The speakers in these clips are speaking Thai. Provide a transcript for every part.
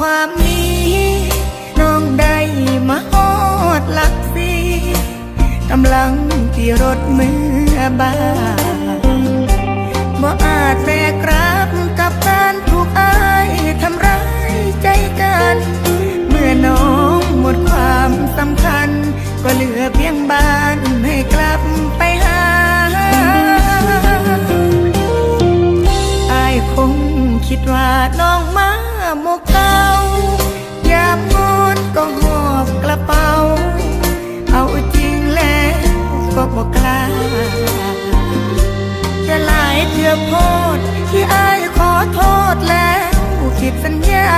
ความนี้ น้องได้มาฮอดลักซีกำลังที่รถเมื่อบา อโพดที่อายขอโทษแล้วผิดสัญญา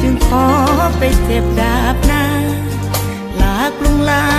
จึงขอไปเจ็บดาบหน้าลากลุงลา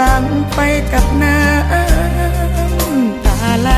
ลังไปกับน้ำตาไหล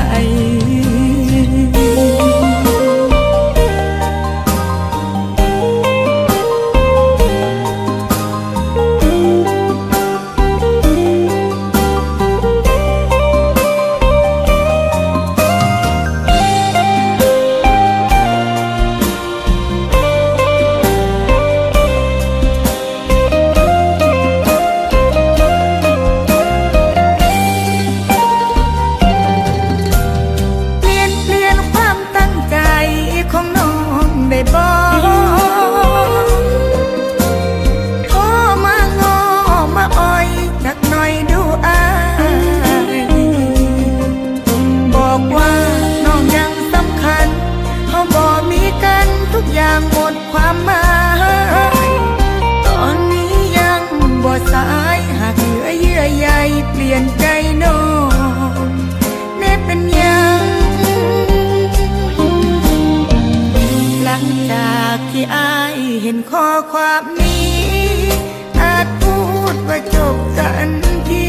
ว่าจบสันที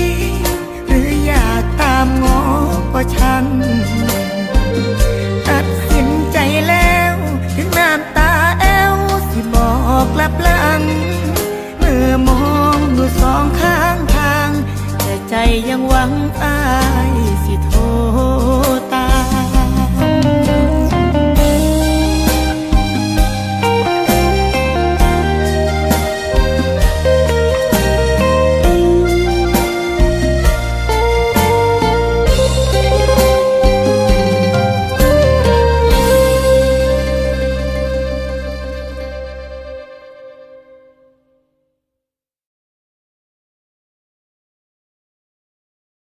หรืออยากตามงอก็ชัางตัดสินใจแล้ว ถึงน้ำตาแอวสิบอกลับลัง เมื่อมองดูสองข้างทาง แต่ใจยังหวังอา